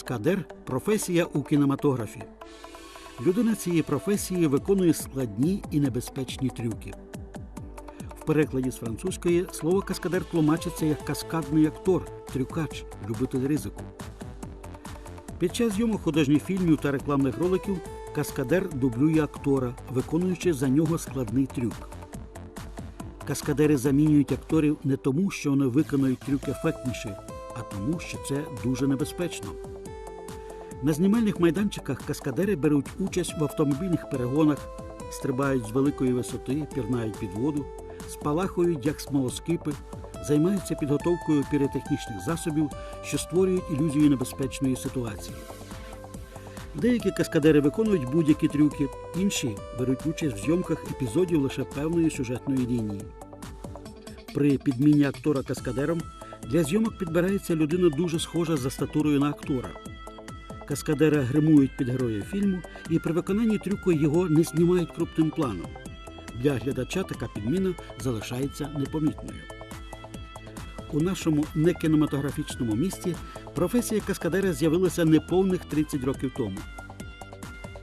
Каскадер професія у кінематографі. Людина цієї професії виконує складні і небезпечні трюки. В перекладі з французької слово каскадер тлумачиться як каскадний актор, трюкач, любитель ризику. Під час зйомок художніх фільмів та рекламних роликів каскадер дублює актора, виконуючи за нього складний трюк. Каскадери замінюють акторів не тому, що вони виконують трюк ефектніше, а тому, що це дуже небезпечно. На знімальних майданчиках каскадери беруть участь в автомобільних перегонах, стрибають з великої висоти, пірнають під воду, спалахують як смолоскипи, займаються підготовкою піротехнічних засобів, що створюють ілюзію небезпечної ситуації. Деякі каскадери виконують будь-які трюки, інші беруть участь в зйомках епізодів лише певної сюжетної лінії. При підміні актора каскадером для зйомок підбирається людина дуже схожа за статурою на актора. Каскадера гримують під героя фільму і при виконанні трюку його не знімають крупним планом. Для глядача така підміна залишається непомітною. У нашому некінематографічному місті професія каскадера з'явилася неповних 30 років тому.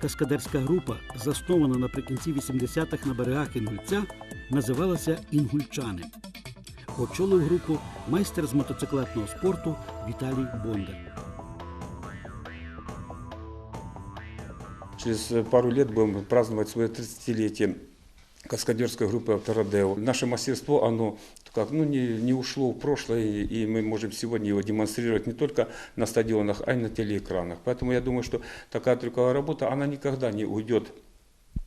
Каскадерська група, заснована наприкінці 80-х на берегах Інгульця, називалася Інгульчани. Очолив групу майстер з мотоциклетного спорту Віталій Бондар. Через пару лет будем праздновать свое 30-летие каскадерской группы «Авторадео». Наше мастерство, оно как, ну, не, не ушло в прошлое, и, и мы можем сегодня его демонстрировать не только на стадионах, а и на телеэкранах. Поэтому я думаю, что такая трюковая работа, она никогда не уйдет э,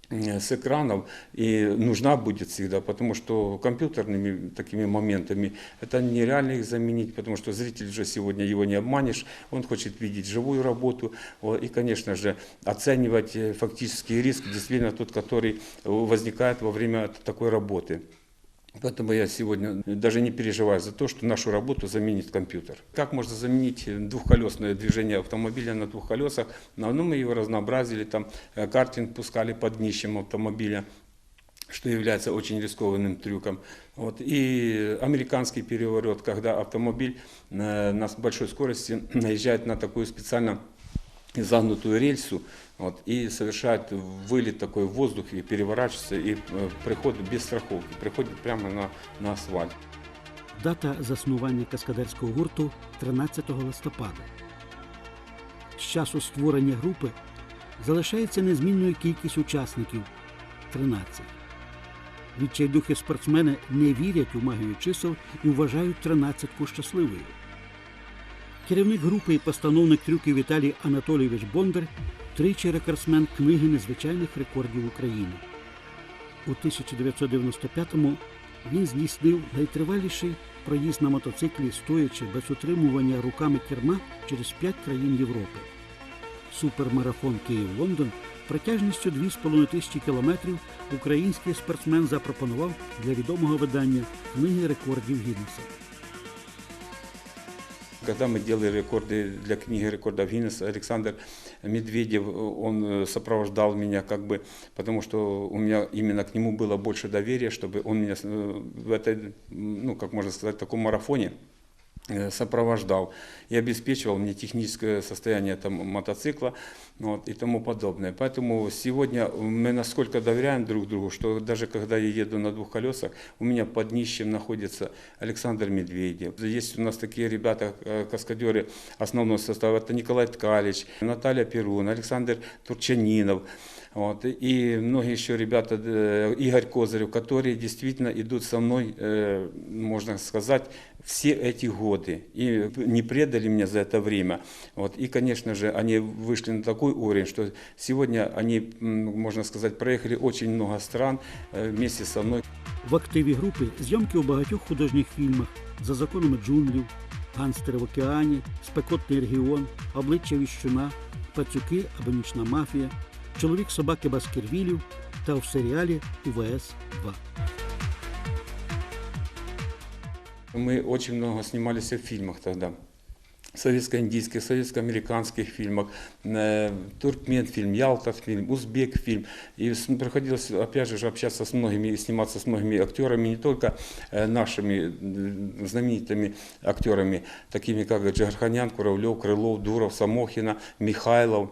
с экранов и нужна будет всегда, потому что компьютерными такими моментами это нереально их заменить, потому что зритель уже сегодня его не обманешь, он хочет видеть живую работу вот, и, конечно же, оценивать э, фактический риск, действительно тот, который э, возникает во время такой работы. Поэтому я сегодня даже не переживаю за то, что нашу работу заменит компьютер. Как можно заменить двухколесное движение автомобиля на двух колесах? Ну, мы его разнообразили, там э, картинг пускали под днищем автомобиля что является очень рискованным трюком. Вот. И американский переворот, когда автомобиль э, на большой скорости наезжает на такую специально загнутую рельсу вот, и совершает вылет такой в воздух и переворачивается и э, приходит без страховки, приходит прямо на, на асфальт. Дата заснування каскадерського гурту 13 листопада. З часу створення групи залишається незмінною кількість учасників 13. Відчайдухи спортсмени не вірять у магію чисел і вважають тринадцятку щасливою. Керівник групи і постановник трюків Віталій Анатолійович Бондар тричі рекордсмен книги незвичайних рекордів України. У 1995-му він здійснив найтриваліший проїзд на мотоциклі, стоячи без утримування руками керма через п'ять країн Європи. Супермарафон Київ-Лондон протяжністю 2,5 тисячі кілометрів український спортсмен запропонував для відомого видання книги рекордів Гіннеса. Когда мы делали рекорды для книги рекордов Гиннесса, Александр Медведев, он э, сопровождал меня, как бы, потому что у меня именно к нему было больше доверия, чтобы он меня э, в этой, ну, как можно сказать, таком марафоне э, сопровождал и обеспечивал мне техническое состояние там, мотоцикла вот, и тому подобное. Поэтому сегодня мы насколько доверяем друг другу, что даже когда я еду на двух колесах, у меня под днищем находится Александр Медведев. Есть у нас такие ребята, э, каскадеры основного состава, это Николай Ткалич, Наталья Перун, Александр Турчанинов. Вот. И многие еще ребята, э, Игорь Козырев, которые действительно идут со мной, э, можно сказать, все эти годы. И не предали меня за это время. Вот. И, конечно же, они вышли на такой уровень, что сегодня они, м, можно сказать, проехали очень много стран э, вместе со мной. В активі групи зйомки у багатьох художніх фільмах за законами джунглів, Ганстери в океані, Спекотний регіон, Обличчя віщуна, Пацюки або Нічна мафія, Чоловік собаки Баскервілів та в серіалі УВС 2. Мы очень много снимались в фильмах тогда. советско-индийских, советско-американских фильмах, э, туркмен фильм, Ялта фильм, узбек фильм. И с- приходилось, опять же, общаться с многими и сниматься с многими актерами, не только э, нашими э, знаменитыми актерами, такими как Джигарханян, Куравлев, Крылов, Дуров, Самохина, Михайлов.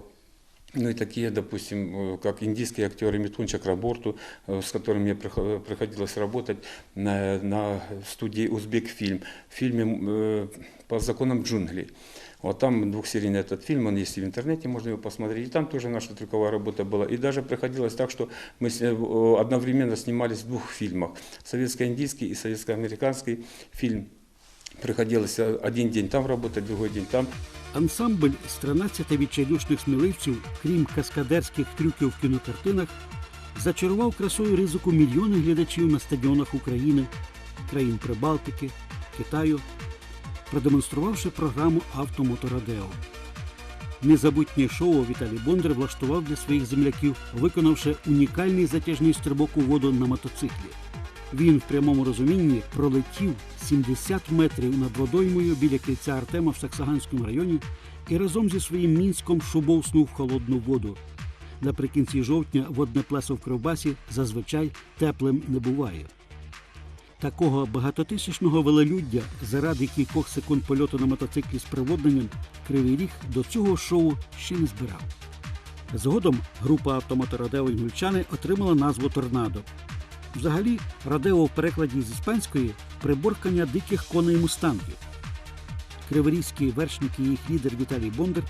Ну и такие, допустим, э, как индийские актеры Митун Чакраборту, э, с которым мне прихо- приходилось работать на, на студии «Узбекфильм» в фильме э, «По законам джунглей». Вот там двухсерийный этот фильм, он есть и в интернете, можно его посмотреть. И там тоже наша трюковая работа была. И даже приходилось так, что мы с- э, одновременно снимались в двух фильмах. Советско-индийский и советско-американский фильм. Приходилось один день там работать, другой день там. Ансамбль з 13 відчайдушних сміливців, крім каскадерських трюків в кінокартинах, зачарував красою ризику мільйони глядачів на стадіонах України, країн Прибалтики, Китаю, продемонструвавши програму Автомоторадео. Незабутнє шоу Віталій Бондар влаштував для своїх земляків, виконавши унікальний затяжний стрибок у воду на мотоциклі. Він в прямому розумінні пролетів 70 метрів над водоймою біля кільця Артема в Саксаганському районі і разом зі своїм мінськом шубовснув в холодну воду. Наприкінці жовтня водне плесо в Кривбасі зазвичай теплим не буває. Такого багатотисячного велелюддя заради кількох секунд польоту на мотоциклі з приводненням Кривий Ріг до цього шоу ще не збирав. Згодом група автомоторадео «Інгульчани» отримала назву Торнадо. Взагалі, радео в перекладі з іспанської приборкання диких коней мустангів. Криворізькі вершники і їх лідер Віталій Бондар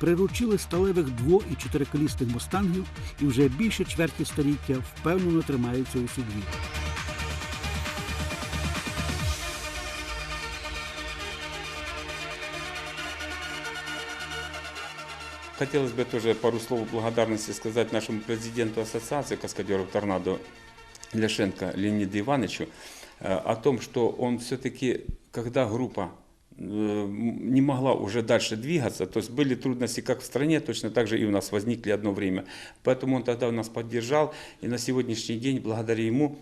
приручили сталевих дво- і чотириколісних мустангів і вже більше чверті століття впевнено тримаються у сідлі. Хотелось бы тоже пару слов благодарности сказать нашему президенту Ассоциации каскадеров «Торнадо» Ляшенко Леониду Ивановичу э, о том, что он все-таки, когда группа э, не могла уже дальше двигаться, то есть были трудности как в стране, точно так же и у нас возникли одно время. Поэтому он тогда нас поддержал, и на сегодняшний день, благодаря ему,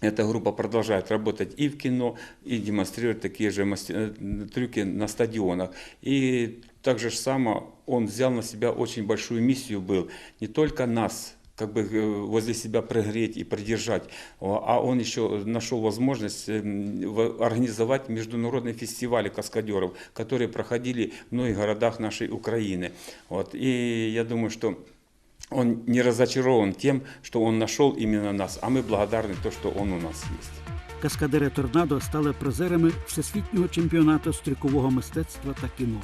эта группа продолжает работать и в кино, и демонстрирует такие же э, трюки на стадионах. И так же само он взял на себя очень большую миссию был, не только нас как бы э, возле себя пригреть и продержать, о, а он еще нашел возможность эм, в- организовать международные фестивали каскадеров, которые проходили в многих городах нашей Украины. Вот. И я думаю, что он не разочарован тем, что он нашел именно нас, а мы благодарны то, что он у нас есть. Каскадери Торнадо стали призерами всесвітнього чемпіонату з трюкового мистецтва та кіно.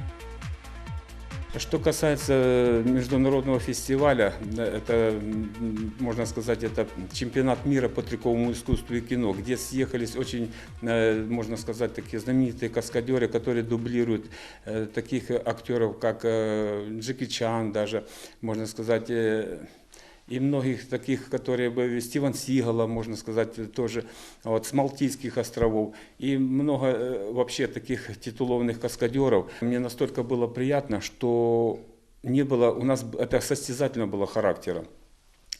Что касается международного фестиваля, это, м, можно сказать, это чемпионат мира по трюковому искусству и кино, где съехались очень, э, можно сказать, такие знаменитые каскадеры, которые дублируют э, таких актеров, как э, Джеки Чан даже, можно сказать, э, и многих таких, которые бы Стивен Сигала, можно сказать, тоже вот, с Малтийских островов, и много э, вообще таких титулованных каскадеров. Мне настолько было приятно, что не было, у нас это состязательно было характера.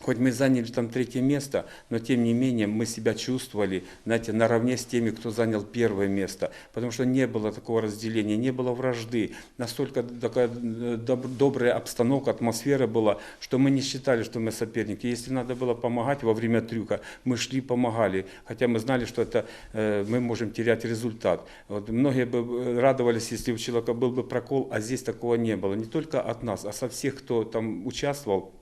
Хоть мы заняли там третье место, но тем не менее мы себя чувствовали, знаете, наравне с теми, кто занял первое место. Потому что не было такого разделения, не было вражды. Настолько такая э, доб- добрая обстановка, атмосфера была, что мы не считали, что мы соперники. Если надо было помогать во время трюка, мы шли, помогали. Хотя мы знали, что это э, мы можем терять результат. Вот многие бы э, радовались, если у человека был бы прокол, а здесь такого не было. Не только от нас, а со всех, кто там участвовал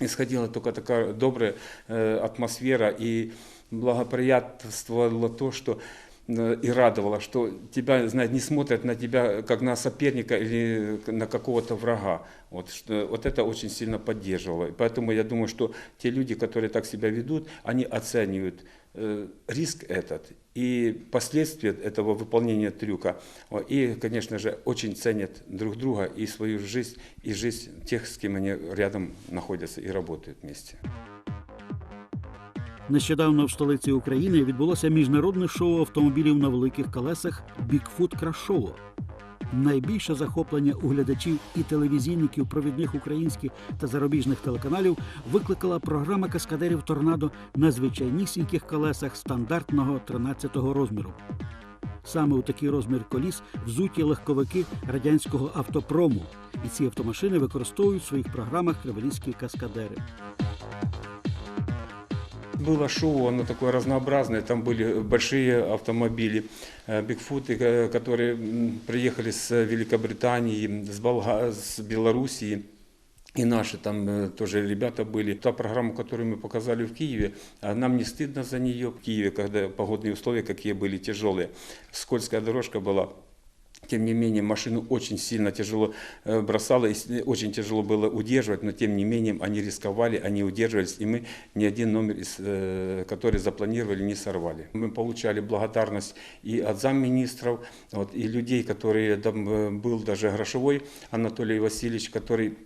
исходила только такая добрая э, атмосфера и благоприятствовало то, что э, и радовало, что тебя, знаете, не смотрят на тебя как на соперника или на какого-то врага. Вот, что, вот это очень сильно поддерживало. И поэтому я думаю, что те люди, которые так себя ведут, они оценивают э, риск этот и последствия этого выполнения трюка. О, И, конечно же, очень ценят друг друга и свою жизнь, и жизнь тех, с кем они рядом находятся и работают вместе. Нещодавно в столиці України відбулося міжнародне шоу автомобілів на великих колесах Бікфут Крашово. Найбільше захоплення у глядачів і телевізійників провідних українських та зарубіжних телеканалів викликала програма каскадерів торнадо на звичайнісіньких колесах стандартного 13-го розміру. Саме у такий розмір коліс взуті легковики радянського автопрому, і ці автомашини використовують в своїх програмах криворізькі каскадери. Было шоу, оно такое разнообразное, там были большие автомобили, э, бигфуты, э, которые м, приехали с Великобритании, с, Болга... с Белоруссии. И наши там э, тоже ребята были. Та программа, которую мы показали в Киеве, а нам не стыдно за нее. В Киеве, когда погодные условия какие были тяжелые, скользкая дорожка была. Тем не менее, машину очень сильно тяжело э, бросало, и с- очень тяжело было удерживать, но тем не менее они рисковали, они удерживались, и мы ни один номер, из, э, который запланировали, не сорвали. Мы получали благодарность и от замминистров, вот, и людей, которые там э, был даже Грошевой Анатолий Васильевич, который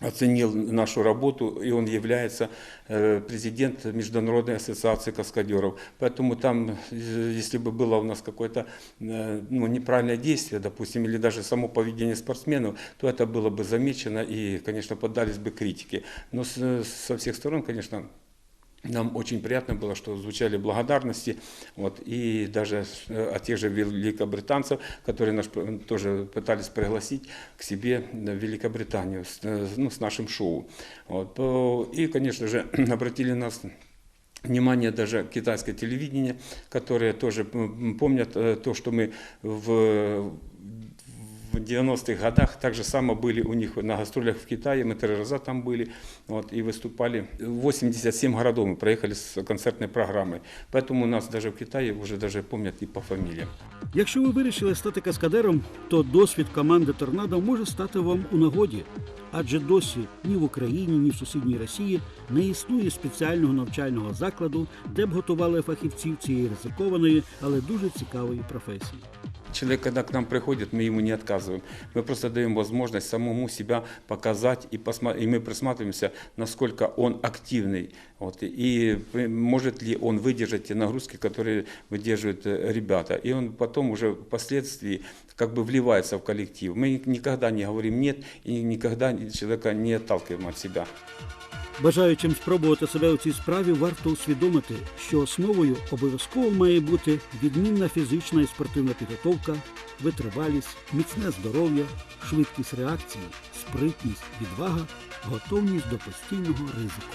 оценил нашу работу, и он является э, президент Международной ассоциации каскадеров. Поэтому там, э, если бы было у нас какое-то э, ну, неправильное действие, допустим, или даже само поведение спортсменов, то это было бы замечено и, конечно, поддались бы критике. Но с- со всех сторон, конечно, нам очень приятно было, что звучали благодарности, вот, и даже э, от тех же великобританцев, которые нас п- тоже пытались пригласить к себе в Великобританию с, э, ну, с нашим шоу. Вот, по- и, конечно же, обратили нас внимание даже китайское телевидение, которое тоже м, помнят э, то, что мы в в 90-х годах так же само были у них на гастролях в Китае, мы три раза там были, вот, и выступали. 87 городов мы проехали с концертной программой, поэтому нас даже в Китае уже даже помнят и по фамилиям. Якщо ви вирішили стати каскадером, то досвід команди Торнадо може стати вам у нагоді, адже досі ні в Україні, ні в сусідній Росії не існує спеціального навчального закладу, де б готували фахівців цієї ризикованої, але дуже цікавої професії. Человек, когда к нам приходит, мы ему не отказываем. Мы просто даем возможность самому себя показать, и, посма- и мы присматриваемся, насколько он активный, вот, и э, может ли он выдержать те нагрузки, которые выдерживают э, ребята. И он потом уже впоследствии как бы вливается в коллектив. Мы никогда не говорим «нет» и никогда человека не отталкиваем от себя. Бажаючим спробувати себе у цій справі, варто усвідомити, що основою обов'язково має бути відмінна фізична і спортивна підготовка, витривалість, міцне здоров'я, швидкість реакції, спритність, відвага, готовність до постійного ризику.